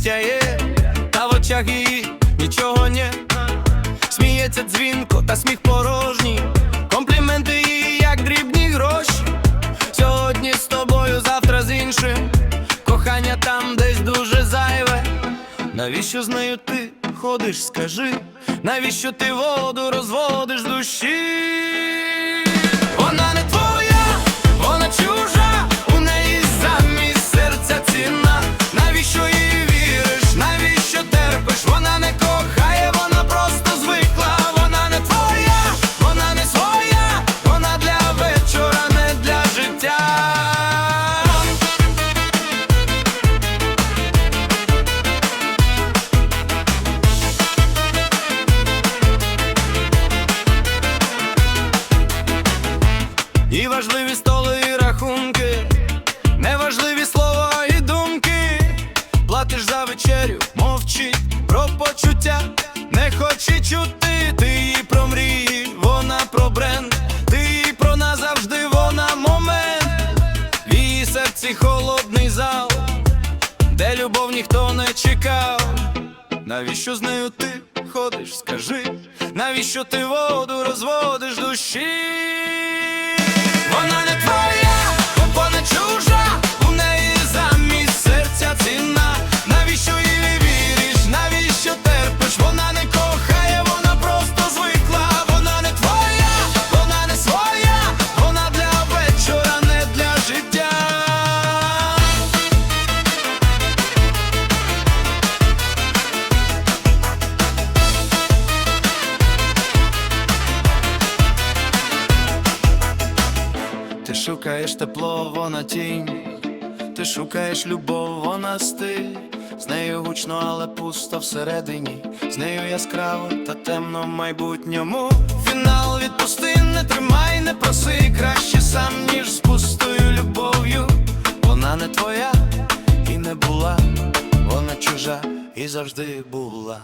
щастя є, та в очах її нічого не Сміється дзвінко, та сміх порожній. Компліменти їй, як дрібні гроші. Сьогодні з тобою, завтра з іншим. Кохання там десь дуже зайве. Навіщо з нею ти ходиш, скажи? Навіщо ти воду розводиш душі? І важливі столи і рахунки, неважливі слова і думки. Платиш за вечерю, мовчи про почуття, не хоче чути, ти її про мрії, вона про бренд, ти її про назавжди, вона момент. В її серці холодний зал, де любов ніхто не чекав. Навіщо з нею ти ходиш, скажи, навіщо ти воду розводиш душі? Шукаєш тепло, вона тінь, ти шукаєш любов, вона стиль. З нею гучно, але пусто всередині. З нею яскраво та темно в майбутньому. Фінал відпусти, не тримай, не проси. Краще сам, ніж з пустою любов'ю. Вона не твоя і не була, вона чужа і завжди була.